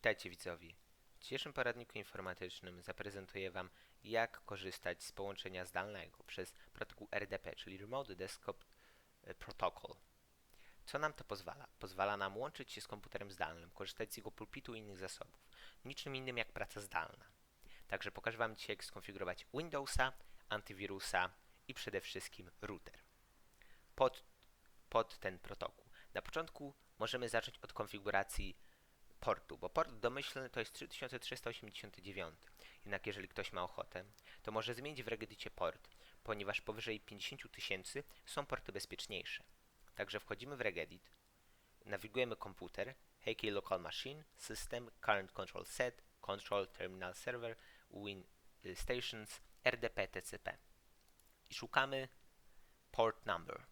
Witajcie widzowie. W dzisiejszym poradniku informatycznym zaprezentuję Wam, jak korzystać z połączenia zdalnego przez protokół RDP, czyli Remote Desktop e, Protocol. Co nam to pozwala? Pozwala nam łączyć się z komputerem zdalnym, korzystać z jego pulpitu i innych zasobów. Niczym innym jak praca zdalna. Także pokażę Wam dzisiaj, jak skonfigurować Windowsa, antywirusa i przede wszystkim router pod, pod ten protokół. Na początku możemy zacząć od konfiguracji portu, bo port domyślny to jest 3389. Jednak jeżeli ktoś ma ochotę, to może zmienić w Regedicie port, ponieważ powyżej 50 tysięcy są porty bezpieczniejsze. Także wchodzimy w Regedit, nawigujemy komputer, HK Local Machine, System, Current Control Set, Control Terminal Server, Win y, Stations, RDP, TCP. I szukamy port number.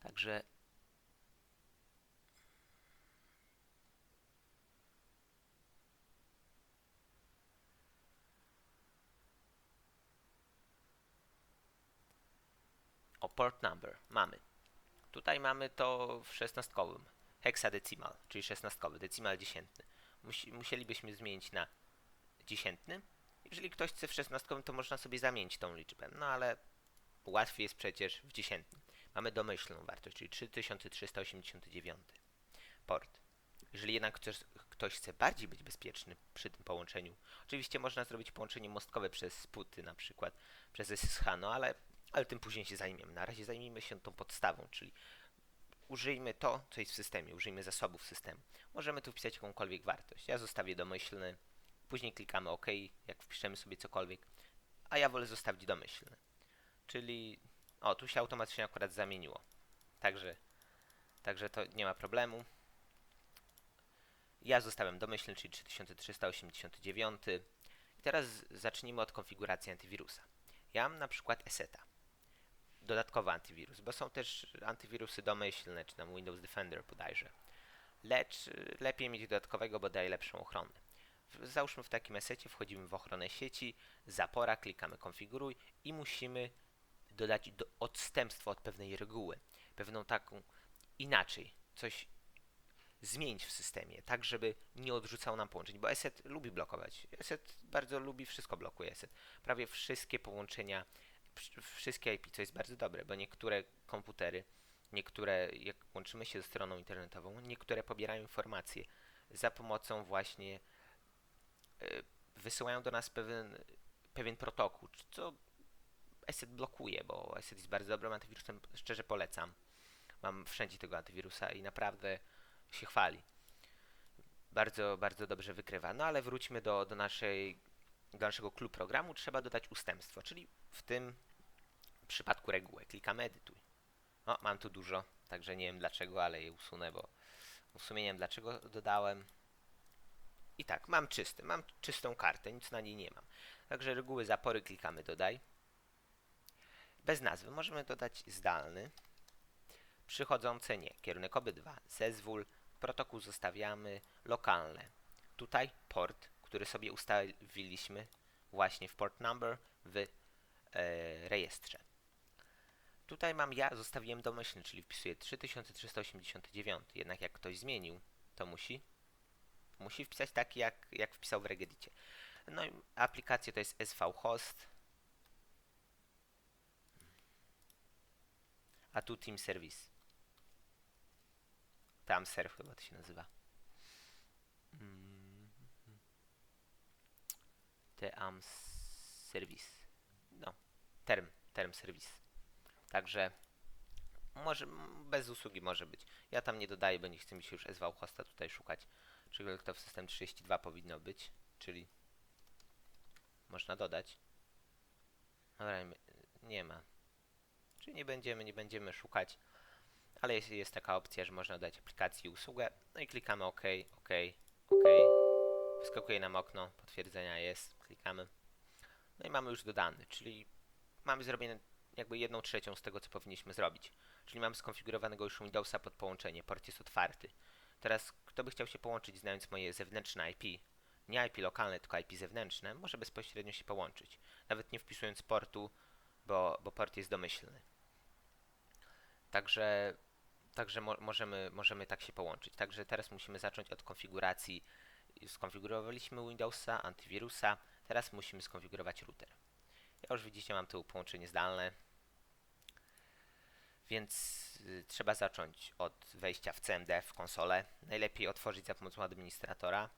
Także O, port number. Mamy. Tutaj mamy to w szesnastkowym. Hexadecimal, czyli szesnastkowy, decimal dziesiętny. Musi, musielibyśmy zmienić na dziesiętny. Jeżeli ktoś chce w szesnastkowym, to można sobie zamienić tą liczbę. No ale łatwiej jest przecież w dziesiętnym. Mamy domyślną wartość, czyli 3389 port. Jeżeli jednak ktoś, ktoś chce bardziej być bezpieczny przy tym połączeniu, oczywiście można zrobić połączenie mostkowe przez sputy, na przykład przez SSH, no ale ale tym później się zajmiemy. Na razie zajmijmy się tą podstawą, czyli użyjmy to, co jest w systemie, użyjmy zasobów systemu. Możemy tu wpisać jakąkolwiek wartość. Ja zostawię domyślny, później klikamy OK, jak wpiszemy sobie cokolwiek, a ja wolę zostawić domyślny. Czyli, o, tu się automatycznie akurat zamieniło. Także, także to nie ma problemu. Ja zostawiam domyślny, czyli 3389. I teraz zacznijmy od konfiguracji antywirusa. Ja mam na przykład ESETA dodatkowy antywirus, bo są też antywirusy domyślne, czy tam Windows Defender bodajże. Lecz y, lepiej mieć dodatkowego, bo daje lepszą ochronę. Załóżmy w takim esecie, wchodzimy w ochronę sieci, zapora, klikamy konfiguruj i musimy dodać do odstępstwo od pewnej reguły, pewną taką inaczej, coś zmienić w systemie, tak żeby nie odrzucał nam połączeń, bo ESET lubi blokować. ESET bardzo lubi wszystko blokuje ESET. Prawie wszystkie połączenia wszystkie IP, co jest bardzo dobre, bo niektóre komputery, niektóre, jak łączymy się ze stroną internetową, niektóre pobierają informacje za pomocą właśnie y, wysyłają do nas pewien, pewien protokół, co ESET blokuje, bo ESET jest bardzo dobrym antywirusem, szczerze polecam. Mam wszędzie tego antywirusa i naprawdę się chwali. Bardzo, bardzo dobrze wykrywa. No ale wróćmy do, do naszej do naszego klub programu trzeba dodać ustępstwo, czyli w tym przypadku regułę. Klikamy edytuj. O, mam tu dużo, także nie wiem dlaczego, ale je usunę, bo w dlaczego dodałem. I tak, mam czysty, mam czystą kartę, nic na niej nie mam. Także reguły zapory klikamy dodaj. Bez nazwy możemy dodać zdalny. Przychodzące nie, kierunek obydwa, zezwól, protokół zostawiamy, lokalne. Tutaj port który sobie ustawiliśmy właśnie w port number w rejestrze. Tutaj mam ja, zostawiłem domyślny, czyli wpisuję 3389. Jednak jak ktoś zmienił, to musi musi wpisać taki, jak, jak wpisał w Regedicie. No i aplikację to jest SV Host. A tu Team Service. Tam serw chyba to się nazywa. Hmm. am service. Term, term service. Także może bez usługi może być. Ja tam nie dodaję, bo nie chcę mi się już SW hosta tutaj szukać. Czyli to w system 32 powinno być, czyli można dodać. Dobra, nie ma. Czyli nie będziemy, nie będziemy szukać, ale jest, jest taka opcja, że można dać aplikacji usługę. No i klikamy OK, OK, OK. Wyskakuje nam okno, potwierdzenia jest, klikamy. No i mamy już dodany, czyli mamy zrobione jakby jedną trzecią z tego, co powinniśmy zrobić. Czyli mamy skonfigurowanego już Windowsa pod połączenie, port jest otwarty. Teraz kto by chciał się połączyć znając moje zewnętrzne IP, nie IP lokalne, tylko IP zewnętrzne, może bezpośrednio się połączyć. Nawet nie wpisując portu, bo, bo port jest domyślny. Także, także mo możemy, możemy tak się połączyć. Także teraz musimy zacząć od konfiguracji Skonfigurowaliśmy Windowsa, antywirusa, teraz musimy skonfigurować router. Ja już widzicie, mam tu połączenie zdalne, więc y, trzeba zacząć od wejścia w CMD, w konsolę. Najlepiej otworzyć za pomocą administratora.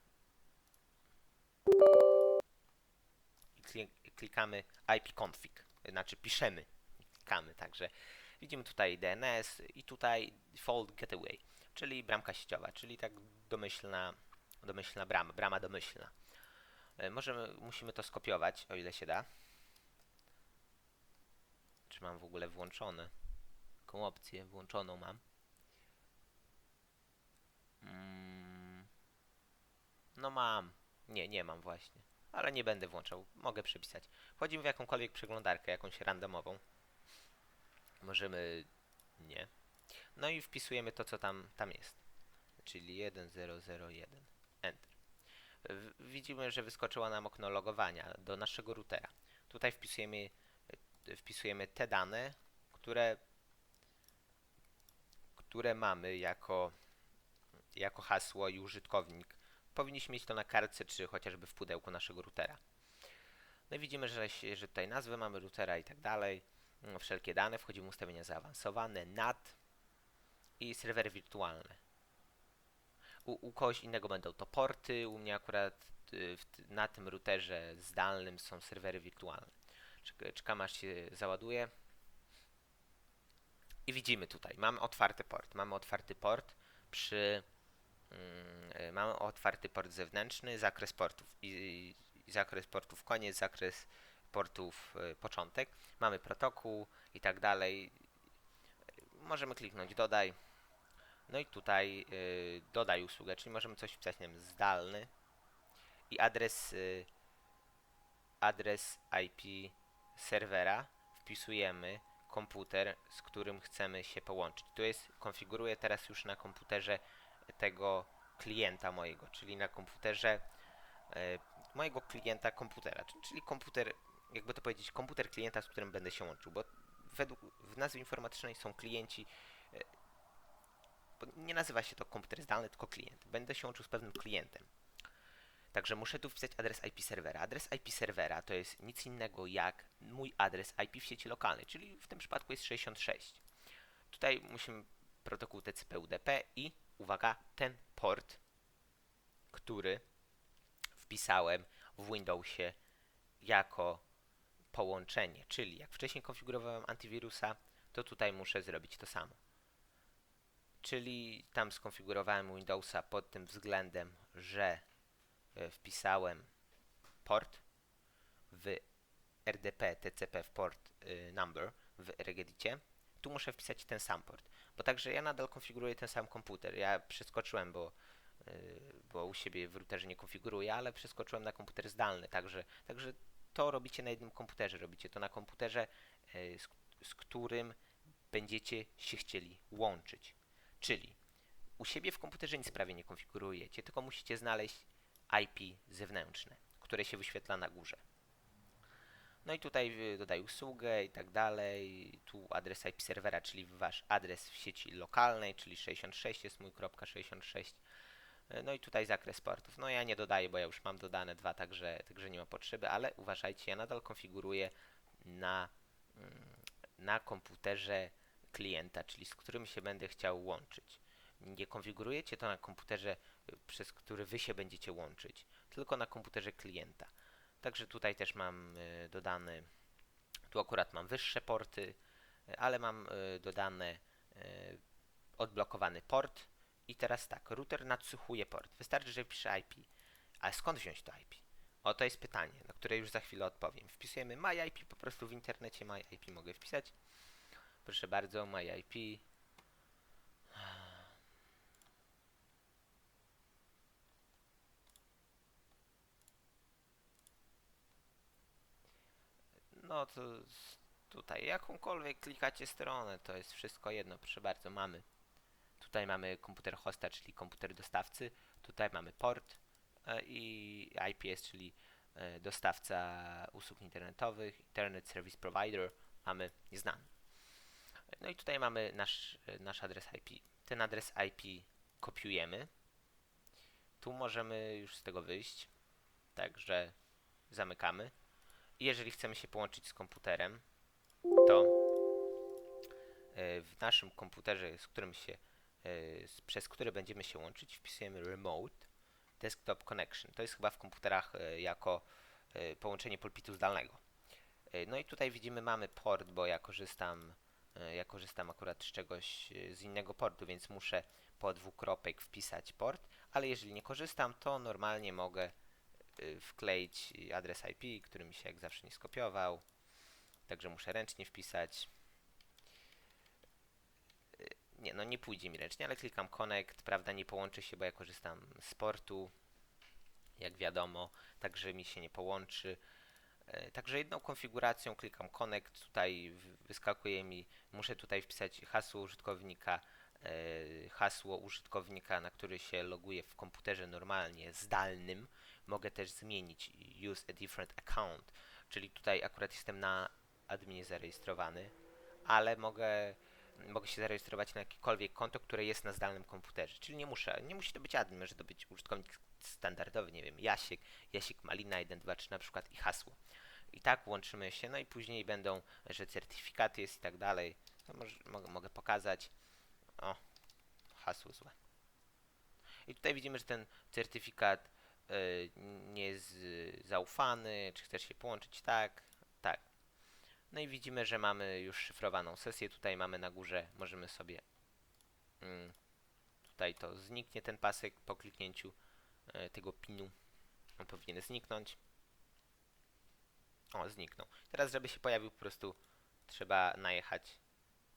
I kli- klikamy ipconfig, znaczy piszemy, klikamy, także widzimy tutaj DNS i tutaj default gateway, czyli bramka sieciowa, czyli tak domyślna, domyślna brama, brama domyślna. E, Możemy, musimy to skopiować, o ile się da. Czy mam w ogóle włączone? Taką opcję włączoną mam. Mm. No mam. Nie, nie mam właśnie. Ale nie będę włączał. Mogę przepisać. Wchodzimy w jakąkolwiek przeglądarkę, jakąś randomową. Możemy... Nie. No i wpisujemy to, co tam, tam jest. Czyli 1001. Enter. Widzimy, że wyskoczyło nam okno logowania do naszego routera. Tutaj wpisujemy, wpisujemy te dane, które, które mamy jako, jako hasło i użytkownik. Powinniśmy mieć to na kartce, czy chociażby w pudełku naszego routera. No i widzimy, że, że tutaj nazwę mamy routera i tak dalej. Mm, Wszelkie dane, wchodzimy w ustawienia zaawansowane, NAT i serwery wirtualne. U, u kogoś innego będą to porty, u mnie akurat y, na tym routerze zdalnym są serwery wirtualne. Czek- Czekam aż się załaduje. I widzimy tutaj, mamy otwarty port. Mamy otwarty port przy. Mm, y, mamy otwarty port zewnętrzny, zakres portów i, i zakres portów koniec, zakres portów y, początek. Mamy protokół i tak dalej. Możemy kliknąć dodaj. No i tutaj y, dodaj usługę, czyli możemy coś wpisać, nie wiem, zdalny i adres y, adres IP serwera wpisujemy komputer, z którym chcemy się połączyć. Tu jest, konfiguruję teraz już na komputerze tego klienta mojego, czyli na komputerze e, mojego klienta komputera, czyli- komputer, jakby to powiedzieć, komputer klienta, z którym będę się łączył, bo według w nazwie informatycznej są klienci, bo nie nazywa się to komputer zdalny, tylko klient. Będę się łączył z pewnym klientem. Także muszę tu wpisać adres IP serwera. Adres IP serwera to jest nic innego jak mój adres IP w sieci lokalnej, czyli w tym przypadku jest 66. Tutaj musimy protokół TCP/UDP i uwaga, ten port, który wpisałem w Windowsie jako połączenie, czyli jak wcześniej konfigurowałem antywirusa, to tutaj muszę zrobić to samo. Czyli tam skonfigurowałem Windowsa pod tym względem, że wpisałem port w RDP TCP w port y, number w Regedicie. Tu muszę wpisać ten sam port, bo także ja nadal konfiguruję ten sam komputer. Ja przeskoczyłem, bo, y, bo u siebie w routerze nie konfiguruję, ale przeskoczyłem na komputer zdalny, także, także to robicie na jednym komputerze. Robicie to na komputerze, z, z którym będziecie się chcieli łączyć. Czyli u siebie w komputerze nic prawie nie konfigurujecie, tylko musicie znaleźć IP zewnętrzne, które się wyświetla na górze. No i tutaj y, dodaj usługę i tak dalej. Tu adres IP serwera, czyli wasz adres w sieci lokalnej, czyli 66 jest mój kropka 66. Y, No i tutaj zakres portów. No ja nie dodaję, bo ja już mam dodane dwa, także, także nie ma potrzeby, ale uważajcie, ja nadal konfiguruję na, mm, na komputerze klienta, czyli z którym się będę chciał łączyć. Nie konfigurujecie to na komputerze, przez który wy się będziecie łączyć, tylko na komputerze klienta. Także tutaj też mam y, dodany, tu akurat mam wyższe porty, y, ale mam y, dodane y, odblokowany port i teraz tak, router nadsłuchuje port. Wystarczy, że wpiszę IP. Ale skąd wziąć to IP? O, to jest pytanie, na które już za chwilę odpowiem. Wpisujemy MyIP, po prostu w internecie MyIP mogę wpisać. Proszę bardzo, MyIP. No to tutaj jakąkolwiek klikacie stronę, to jest wszystko jedno, proszę bardzo, mamy. Tutaj mamy komputer hosta, czyli komputer dostawcy, tutaj mamy port e, i IPS, czyli e, dostawca usług internetowych, Internet Service Provider, mamy nieznany. No i tutaj mamy nasz, e, nasz adres IP. Ten adres IP kopiujemy. tu możemy już z tego wyjść. Także zamykamy. Jeżeli chcemy się połączyć z komputerem, to e, w naszym komputerze, z którym się, e, przez który będziemy się łączyć, wpisujemy remote desktop connection. To jest chyba w komputerach e, jako połączenie pulpitu zdalnego. No i tutaj widzimy mamy port, bo ja korzystam, ja korzystam akurat z czegoś z innego portu, więc muszę po dwukropek wpisać port, ale jeżeli nie korzystam, to normalnie mogę wkleić adres IP, który mi się jak zawsze nie skopiował. Także muszę ręcznie wpisać. Y, Nie, no nie pójdzie mi ręcznie, ale klikam connect, prawda, nie połączy się, bo ja korzystam z portu, jak wiadomo, także mi się nie połączy. E, Także jedną konfiguracją klikam connect, tutaj wyskakuje mi, muszę tutaj wpisać hasło użytkownika, hasło użytkownika, na który się loguje w komputerze normalnie, zdalnym. Mogę też zmienić use a different account, czyli tutaj akurat jestem na adminie zarejestrowany, ale mogę, mogę się zarejestrować na jakiekolwiek konto, które jest na zdalnym komputerze, czyli nie muszę, nie musi to być admin, może to być użytkownik standardowy, nie wiem, Jasiek, Jasik Malina 1, 2, 3 na przykład i hasło. I tak łączymy się, no i później będą, że certyfikat jest i tak dalej. To może, mogę, mogę pokazać. O, hasło złe. I tutaj widzimy, że ten certyfikat nie jest y, zaufany. Czy chcesz się połączyć? Tak, tak. No i widzimy, że mamy już szyfrowaną sesję. Tutaj mamy na górze, możemy sobie mm, tutaj to zniknie ten pasek po kliknięciu y, tego pinu. On powinien zniknąć. O, zniknął. Teraz, żeby się pojawił, po prostu trzeba najechać,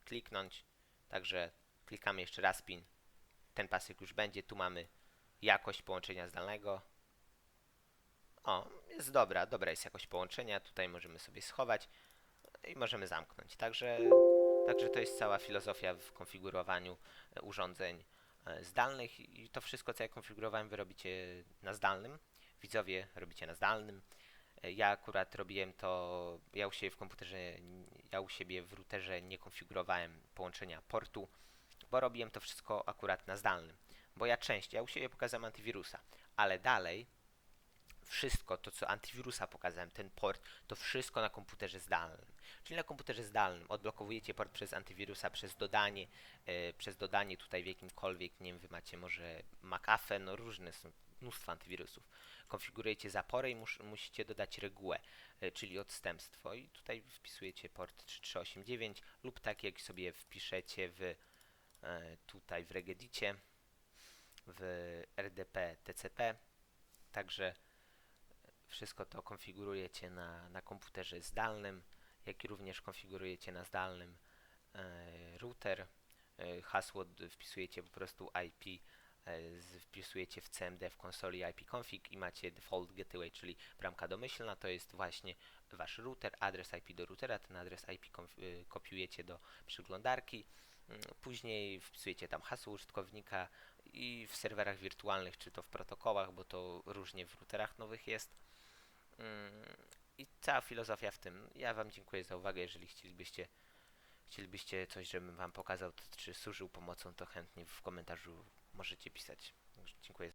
kliknąć. Także klikamy jeszcze raz pin. Ten pasek już będzie. Tu mamy jakość połączenia zdalnego. O, jest dobra, dobra jest jakość połączenia. Tutaj możemy sobie schować i możemy zamknąć. Także, także to jest cała filozofia w konfigurowaniu e, urządzeń e, zdalnych i to wszystko, co ja konfigurowałem, wy robicie na zdalnym. Widzowie robicie na zdalnym. E, Ja akurat robiłem to, ja u siebie w komputerze, ja u siebie w routerze nie konfigurowałem połączenia portu, bo robiłem to wszystko akurat na zdalnym. Bo ja częściej, ja u siebie pokazałem antywirusa, ale dalej wszystko to, co antywirusa pokazałem, ten port, to wszystko na komputerze zdalnym. Czyli na komputerze zdalnym odblokowujecie port przez antywirusa, przez dodanie, e, przez dodanie tutaj w jakimkolwiek, nie wiem, wy macie może McAfee, no różne są, mnóstwo antywirusów. Konfigurujecie zaporę i mus, musicie dodać regułę, e, czyli odstępstwo i tutaj wpisujecie port 3389 lub tak jak sobie wpiszecie w e, tutaj w regedicie w RDP TCP, także wszystko to konfigurujecie na, na komputerze zdalnym, jak również konfigurujecie na zdalnym e, router. E, hasło wpisujecie po prostu IP, e, wpisujecie w CMD w konsoli ipconfig i macie default gateway, czyli bramka domyślna, to jest właśnie wasz router, adres IP do routera, ten adres IP kopiujecie do przeglądarki. Mm, Później wpisujecie tam hasło użytkownika i w serwerach wirtualnych, czy to w protokołach, bo to różnie w routerach nowych jest. Mm, I cała filozofia w tym. Ja Wam dziękuję za uwagę. Jeżeli chcielibyście, chcielibyście coś, żebym Wam pokazał, czy służył pomocą, to chętnie w komentarzu możecie pisać. Dziękuję.